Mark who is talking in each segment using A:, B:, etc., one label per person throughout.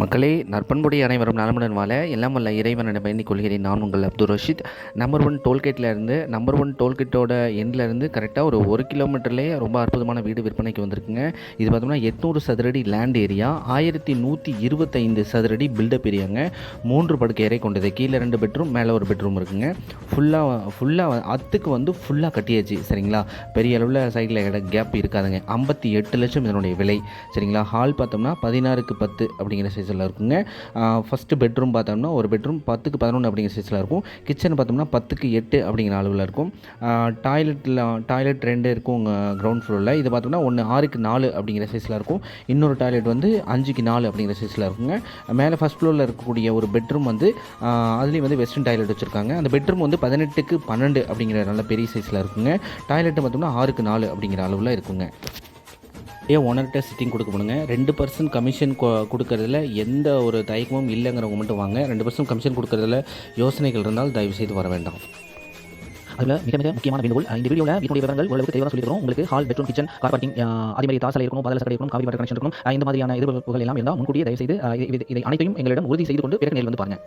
A: மக்களே நற்பண்புடைய அனைவரும் நலமுடன் வாழ எல்லாம் வல்ல இறைவனிடம் பயணிக் கொள்கிறேன் நான் உங்கள் அப்துல் ரஷீத். நம்பர் ஒன் டோல்கேட்டில் இருந்து நம்பர் ஒன் டோல்கேட்டோட எண்ட்லேருந்து இருந்து கரெக்டாக ஒரு ஒரு கிலோமீட்டர்லேயே ரொம்ப அற்புதமான வீடு விற்பனைக்கு வந்திருக்குங்க. இது பார்த்தோம்னா எட்நூறு சதுரடி லேண்ட் ஏரியா ஆயிரத்தி நூற்றி இருபத்தைந்து சதுரடி பில்டப் ஏரியாங்க மூன்று படுக்கை அறை கொண்டது. கீழே ரெண்டு பெட்ரூம் மேலே ஒரு பெட்ரூம் இருக்குங்க. ஃபுல்லாக ஃபுல்லாக அத்துக்கு வந்து ஃபுல்லாக கட்டியாச்சு சரிங்களா? பெரிய அளவில் சைடில் இட கேப் இருக்காதுங்க. ஐம்பத்தி எட்டு லட்சம் இதனுடைய விலை சரிங்களா? ஹால் பார்த்தோம்னா பதினாறுக்கு பத்து அப்படிங்கிற சைஸில் இருக்குங்க. ஃபஸ்ட்டு பெட்ரூம் பார்த்தோம்னா ஒரு பெட்ரூம் பத்துக்கு பதினொன்று அப்படிங்கிற சைஸில் இருக்கும். கிச்சன் பார்த்தோம்னா பத்துக்கு எட்டு அப்படிங்கிற அளவில் இருக்கும். டாய்லெட்டில் டாய்லெட் ரெண்டு இருக்கும் கிரவுண்ட் ஃப்ளோரில் இது பார்த்தோம்னா ஒன்று ஆறுக்கு நாலு அப்படிங்கிற சைஸில் இருக்கும். இன்னொரு டாய்லெட் வந்து அஞ்சுக்கு நாலு அப்படிங்கிற சைஸில் இருக்குங்க. மேலே ஃபஸ்ட் ஃப்ளோரில் இருக்கக்கூடிய ஒரு பெட்ரூம் வந்து அதுலேயும் வந்து வெஸ்டர்ன் டாய்லெட் வச்சுருக்காங்க. அந்த பெட்ரூம் வந்து பதினெட்டுக்கு பன்னெண்டு அப்படிங்கிற நல்ல பெரிய சைஸில் இருக்குங்க. டாய்லெட்டு பார்த்தோம்னா ஆறுக்கு நாலு அப்படிங்கிற அளவில் இருக்குங்க. ஏன் ஓனர்கிட்ட சிட்டிங் கொடுக்க போடுங்க ரெண்டு பர்சன்ட் கமிஷன் கொடுக்கறதுல எந்த ஒரு தயக்கமும் இல்லைங்கிறவங்க மட்டும் வாங்க. ரெண்டு பர்சன்ட் கமிஷன் கொடுக்கறதுல யோசனைகள் இருந்தால் தயவு செய்து வர வேண்டாம்.
B: அதில் மிக மிக முக்கியமான வேண்டுகோள் இந்த வீடியோவில் இதனுடைய விவரங்கள் ஓரளவுக்கு தெளிவாக சொல்லிக்கிறோம் உங்களுக்கு hall bedroom kitchen car parking அதே மாதிரி தாசலை இருக்கும் பதில் சக்கரை இருக்கும் காவிரி வாட்டர் கனெக்ஷன் இருக்கும் இந்த மாதிரியான எதிர்ப்புகள் எல்லாம் இருந்தால் முன்கூட்டியே தயவு செய்து இதை அனைத்தையும் எங்களிடம் உறுதி செய்து கொண்டு பிறகு நேரில் வந்து பாருங்கள்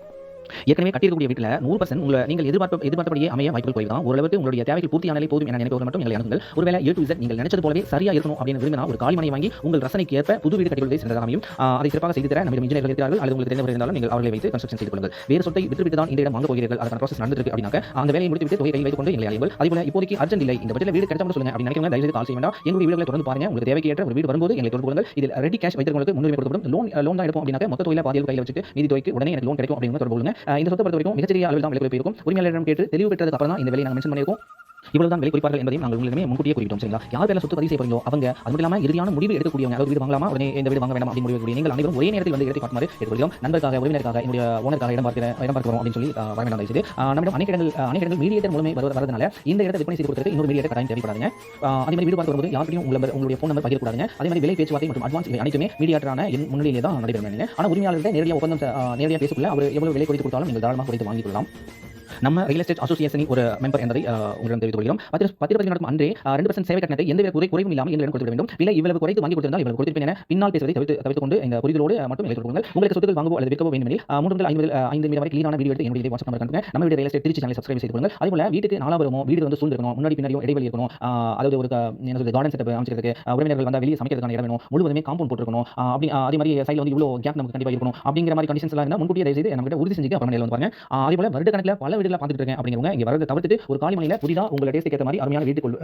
B: ஏற்கனவே கட்டியிருக்கக்கூடிய வீட்டில் நூறு பர்சன்ட் உங்களை நீங்கள் எதிர்பார்ப்பு எதிர்பார்த்தபடியே அமைய வாய்ப்புகள் குறைவு தான் ஓரளவுக்கு உங்களுடைய தேவைகள் பூர்த்தியானாலே போதும் என நினைப்பவர்கள் மட்டும் எங்களை அணுகுங்கள். ஒருவேளை ஏ டு இசட் நீங்கள் நினைச்சது போலவே சரியாக இருக்கணும் அப்படின்னு விரும்பினா ஒரு காலிமனை வாங்கி உங்கள் ரசனைக்கு ஏற்ப புது வீடு கட்டிக்கொள்வதை சிறந்ததாக அமையும். அதை சிறப்பாக செய்து தர நம்ம இன்ஜினியர்கள் இருக்கிறார்கள். அல்லது உங்களுக்கு தெரிந்தவர்கள் இருந்தாலும் நீங்கள் அவர்களை வைத்து கன்ஸ்ட்ரக்ஷன் செய்து கொள்ளுங்கள். வேறு சொத்தை விட்டுவிட்டு தான் இந்த இடம் வாங்க போகிறீர்கள். அதற்கான ப்ராசஸ் நடந்திருக்கு அப்படின்னாக்க அந்த வேலையை முடித்துவிட்டு தொகை கையில் வைத்துக் கொண்டு எங்களை அழையுங்கள் அதே போல இப்போதைக்கு அர்ஜென்ட் இல்லை. இந்த பட்ஜெட் வீடு கிடைச்சா சொல்லுங்க அப்படின்னு நினைக்கிறவங்க தயவு செய்து கால் செய்ய வேண்டாம். எங்களுடைய வீடுகளை தொடர்ந்து பாருங்க. உங்களுக்கு தேவைக்கு ஏற்ற ஒரு வீடு வரும்போது எங்களை தொடர்பு கொள்ளுங்கள். இதில் ரெடி கேஷ் வைத்திருக்கிறவங்களுக்கு முன்னுரிமை கொடுக்கப்படும். லோன் லோன் தான் எடுப்போம் அப்படின்னாக்க மொத்த தொகையில் பாதியில் கையில் வச்சுட்டு நிதி தொகைக்கு உடனே எனக்கு லோன் கிடைக்கும் அப்படின்னு தொடர்பு கொள்ளுங்க. இந்த சொத்தை பொறுத்த வரைக்கும் மிகச்சிறிய அளவில் தான் விலை இருக்கும். உரிமையாளரிடம் கேட்டு தெளிவு பெற்றதுக்கு அப்புறம் தான் இந்த வேலையை நாங்கள் மென்ஷன் பண்ணியிருக்கோம். இவ்வளவுதான் விலை குறிப்பார்கள் என்பதையும் நாங்கள் உங்களிடமே முன்கூட்டியே குறிப்பிட்டோம் சரிங்களா? யார் பேர சொத்து பதிவு செய்ய அவங்க அது மட்டும் இல்லாமல் இறுதியான முடிவு எடுக்கக்கூடியவங்க அதாவது வீடு வாங்கலாமா உடனே இந்த வீடு வாங்க வேண்டாம் அப்படின்னு முடிவு நீங்கள் அனைவரும் ஒரே நேரத்தில் வந்து இடத்தை பார்க்குமாறு எடுத்துக்கொள்கிறோம் நண்பருக்காக உறவினருக்காக என்னுடைய ஓனருக்காக இடம் பார்க்கிற இடம் பார்க்கிறோம் அப்படின்னு சொல்லி வர வேண்டாம் செய்து நம்மிடம் அனைத்து இடங்கள் அனைத்து இடங்கள் மீடியேட்டர் மூலமே வரதுனால இந்த இடத்தை விற்பனை செய்து கொடுத்தது இன்னொரு மீடியேட்டர் கட்டாயம் தேவைப்படாதுங்க. அதே மாதிரி வீடு பார்க்க வரும்போது யாருக்கும் உங்கள் உங்களுடைய ஃபோன் நம்பர் பகிரக்கூடாதுங்க. அதே மாதிரி விலை பேச்சுவார்த்தை மற்றும் அட்வான்ஸ் அனைத்துமே மீடியாட்டரான என் முன்னிலையிலே தான் நடைபெறும் ஆனால் உரிமையாளர்கிட்ட நேரடியாக ஒப்பந்தம் நேரடியாக பேசக்குள்ள அவர் எவ்வளவு விலை குறைத்து கொடுத்தாலும் நீங்கள் தாராளமாக குறைத்து வாங்கிக் கொள்ளலாம். நம்ம ரியல் எஸ்டேட் அசோசியேஷனின் ஒரு மெம்பர் என்பதை உங்களிடம் தெரிவித்துக் கொள்கிறோம். பத்திரப்பதி நடக்கும் அன்றே ரெண்டு பர்சன்ட் சேவை கட்டணத்தை எந்தவித குறை குறைவும் இல்லாமல் எங்களிடம் கொடுத்து வேண்டும். விலை இவ்வளவு குறைத்து வாங்கி கொடுத்திருந்தால் இவ்வளவு கொடுத்திருப்பேன் என பின்னால் பேசுவதை தவிர்த்து தவிர்த்து கொண்டு இந்த புரிதலோடு மட்டும் எங்களுக்கு கொடுங்கள் உங்களுக்கு சொத்துக்கள் வாங்கவோ அல்லது விற்கவோ வேண்டும் மூன்று முதல் ஐந்து ஐந்து மீட்டர் வரை கிளீனான வீடியோ எடுத்து என்னுடைய வாட்ஸ்அப் நம்பர் கண்டுங்க நம்ம வீடு ரியல் எஸ்டேட் திருச்சி சேனலை சப்ஸ்கிரைப் செய்து கொள்ளுங்கள். அதே போல வீட்டுக்கு நாலாபுரமோ வீடு வந்து சூழ்ந்திருக்கணும் முன்னாடி பின்னாடியும் இடைவெளி இருக்கணும். அதாவது ஒரு என்ன சொல்றது கார்டன் செட்டப் அமைச்சிருக்கு உறவினர்கள் வந்தால் வெளியே சமைக்கிறதுக்கான இடம் வேணும். முழுவதுமே காம்பவுண்ட் போட்டுருக்கணும். அப்படி அதே மாதிரி சைடில் வந்து இவ்வளோ கேப் நமக்கு கண்டிப்பாக இருக்கணும். அப்படிங்கிற மாதிரி கண்டிஷன்ஸ்லாம் இருந்தால் முன்கூட்டியே தயவு செய்து நம்ம உறுதி செஞ்சு அப்புறம் வந்து பாருங்க. அதே போல வருட கணக்கில் பல வீடுகளை பார்த்துட்டு இருக்கேன் அப்படிங்கிறவங்க இங்கே வரதை தவிர்த்துட்டு ஒரு காலி மணியில் புதிதாக உங்களை டேஸ்ட்டுக்கு ஏற்ற மாதிரி அருமையான வீட்டுக்குள்